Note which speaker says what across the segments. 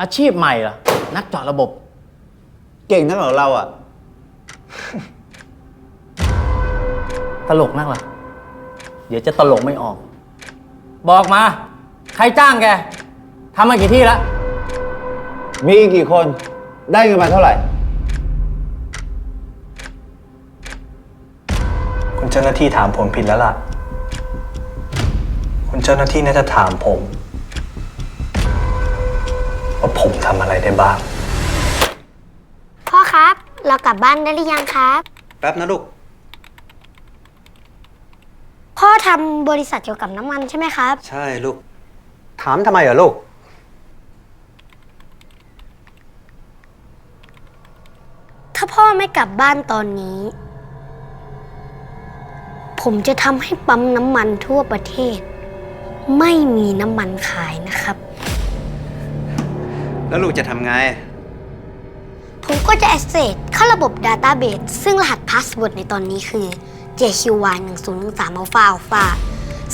Speaker 1: อาชีพใหม่เหรอ นักเจาะระบบ
Speaker 2: เก่งทั้งของเราอะ
Speaker 1: ตลกนักเหรอ เดี๋ยวจะตลกไม่ออก บอกมา ใครจ้างแกทำมากี่ที่แล้ว
Speaker 2: มีกี่คน ได้เงินมาเท่าไหร่
Speaker 3: คุณเจ้าหน้าที่ถามผมผิดแล้วล่ะ คุณเจ้าหน้าที่น่าจะถามผม ว่าผมทำอะไรได้บ้าง
Speaker 4: พ่อครับ เรากลับบ้านได้หรือยังครับ
Speaker 3: แป๊บนะลูก
Speaker 4: พ่อทำบริษัทเกี่ยวกับน้ำมันใช่ไหมครับ
Speaker 3: ใช่ลูก ถามทำไมเหรอลูก
Speaker 4: ถ้าพ่อไม่กลับบ้านตอนนี้ ผมจะทำให้ปั๊มน้ำมันทั่วประเทศ ไม่มีน้ำมันขายนะครับ
Speaker 3: แล้วลูกจะทำไง
Speaker 4: ผมก็จะ access เข้าระบบ Database ซึ่งรหัส Password ในตอนนี้คือ JQY 1 0 1 3 Alpha Alpha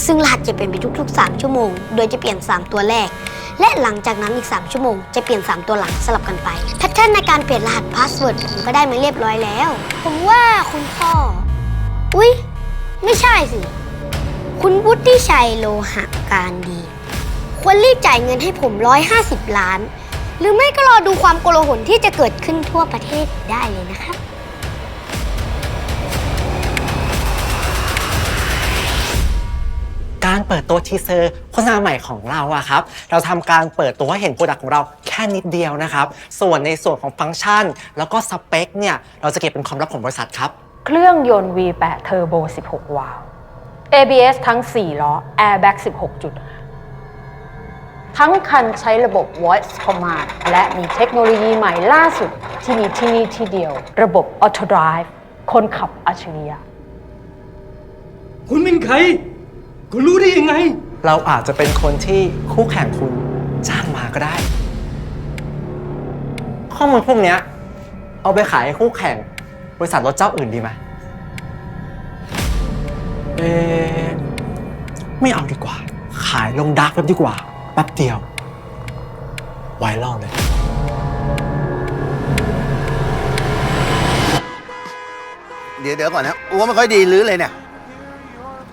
Speaker 4: ซึ่งรหัสจะเปลี่ยนไปทุก ๆ 3 ชั่วโมง โดยจะเปลี่ยน 3 ตัวแรก และหลังจากนั้นอีก 3 ชั่วโมง จะเปลี่ยน 3 ตัวหลังสลับกันไปแพทเทิร์นในการเปลี่ยนรหัส Password ผมก็ได้มาเรียบร้อยแล้ว ผมว่าคุณพ่อ อุ๊ย ไม่ใช่สิ คุณวุฒิชัยโลหะการดี ควรรีบจ่ายเงินให้ผม 150 ล้าน หรือไม่ก็รอดูความโกลาหลที่จะเกิดขึ้นทั่วประเทศได้เลยนะครับ
Speaker 5: การเปิดตัวทีเซอร์โฆษณาใหม่ของเราอะครับ เราทำการเปิดตัวให้เห็นโปรดักต์ของเราแค่นิดเดียวนะครับ ส่วนในส่วนของฟังก์ชัน แล้วก็สเปคเนี่ย เราจะเก็บเป็นความลับของบริษัทครับ
Speaker 6: เครื่องยนต์ V8 Turbo 16 วาล์ว ABS ทั้ง 4 ล้อ Airbag 16 จุด ทั้งคันใช้ระบบ Voice Command และมีเทคโนโลยีใหม่ล่าสุดที่มีที่นี่ที่เดียว ระบบ Auto Drive คนขับอัจฉริยะ
Speaker 7: คุณเป็นใคร คุณรู้ได้ยังไง
Speaker 5: เราอาจจะเป็นคนที่คู่แข่งคุณจ้างมาก็ได้ ข้อมูลพวกเนี้ยเอาไปขายให้คู่แข่ง บริษัทรถเจ้าอื่นดีไหมเอะไม่เอาดีกว่า ขายลงดาร์กเว็บดีกว่าแป๊บเดียว ไวรัลเลย
Speaker 2: เดี๋ยวเดี๋ยวก่อนนะอ้วไม่ค่อยดีลื้อเลยเนี่ย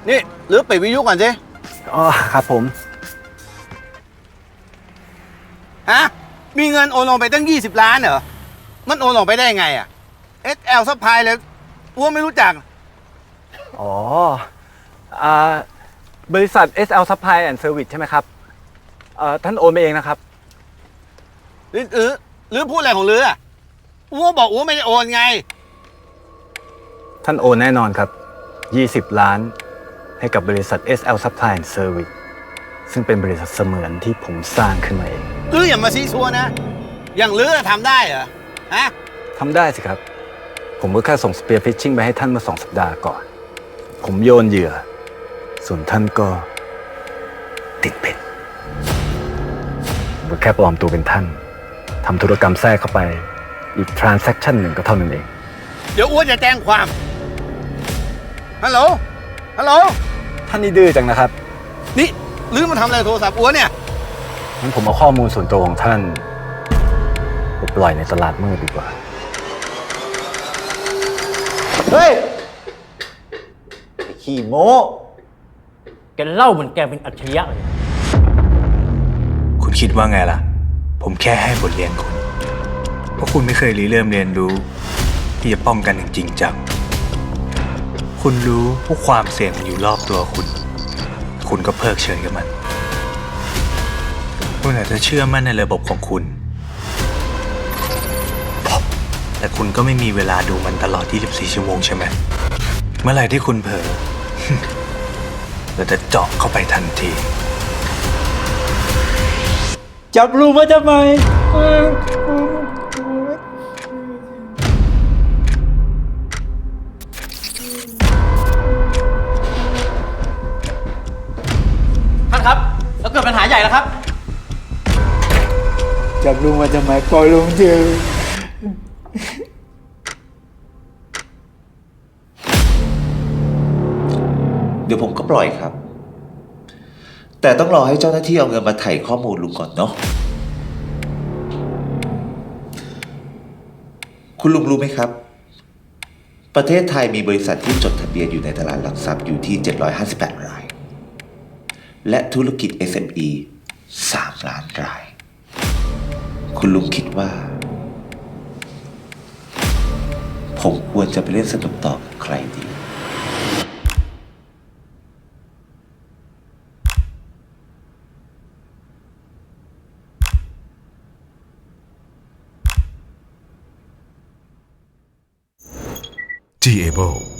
Speaker 2: นี่ลื้อปิดวิทยุก่อนสิ
Speaker 3: อ๋อครับผม
Speaker 2: ฮะ มีเงินโอนลงไปตั้ง 20 ล้านเหรอ มันโอนออกไปได้ยังไงอะ SL ซัพพลายเลยอ้วไม่รู้จัก
Speaker 3: อ๋ออ่าบริษัท SL Supply and Service ใช่ไหมครับ เอ่อท่านโอนไปเองนะครับ
Speaker 2: หรือหรือหรือพูดอะไรของลืออะอ้วบอกอ้วไม่ได้โอนไง
Speaker 3: ท่านโอนแน่นอนครับ 20 ล้านให้กับบริษัท SL Supply and Service ซึ่งเป็นบริษัทเสมือนที่ผมสร้างขึ้นมาเอง
Speaker 2: ลืออย่ามาซีซัวนะ อย่างลือทำได้เหรอ ฮะ
Speaker 3: ทำได้สิครับ ผมก็แค่ส่งสเปียร์ฟิชชิ่งไปให้ท่านเมื่อสองสัปดาห์ก่อน ผมโยนเหยื่อ ส่วนท่านก็ ติดเบ็ดผม ก็แค่ปลอมตัวเป็นท่านทำธุรกรรมแทรกเข้าไป อีกทราน s a c t ชันหนึ่งก็เท่านั้นเอง
Speaker 2: เดี๋ยวอ้วนจะแจ้งความ ฮัลโหล ฮัลโหล
Speaker 3: ท่านนี่ดื้อจังนะครับ
Speaker 2: นี่ลือมาทำอะไรโทรศัพท์อ้วนเนี่ย
Speaker 3: งั้นผมเอาข้อมูลส่วนตัวของท่านไปปล่อยในตลาดมืดดีกว่า
Speaker 2: เฮ้ยไอ้ขี้โม้
Speaker 1: แกเล่าเหมือนแกเป็นอัจฉริยะเลย
Speaker 8: คิดว่าไงล่ะ ผมแค่ให้บทเรียนคุณเพราะคุณไม่เคยรีเริ่มเรียนรู้ ที่จะป้องกันอย่างจริงจัง คุณรู้ว่าความเสี่ยงมันอยู่รอบตัวคุณ คุณก็เพิกเฉยกับมัน คุณอาจจะเชื่อมั่นในระบบของคุณ แต่คุณก็ไม่มีเวลาดูมันตลอด 24 ชั่วโมงใช่ไหม เมื่อไหร่ที่คุณเผลอเราจะเจาะเข้าไปทันที
Speaker 7: จับรูมาทำไม
Speaker 1: ท่านครับ แล้วเกิดปัญหาใหญ่แล้วครับ
Speaker 7: จับรูมาทำไมปล่อยลงเถอะ
Speaker 9: เดี๋ยวผมก็ปล่อยครับ แต่ต้องรอให้เจ้าหน้าที่เอาเงินมาไถ่ข้อมูลลุงก่อนเนาะคุณลุงรู้ไหมครับ ประเทศไทยมีบริษัทที่จดทะเบียนอยู่ในตลาดหลักทรัพย์อยู่ที่ 758 ราย และธุรกิจ SME 3 ล้านราย คุณลุงคิดว่า ผมควรจะไปเล่นสนุกต่อกับใครดี
Speaker 10: T-Able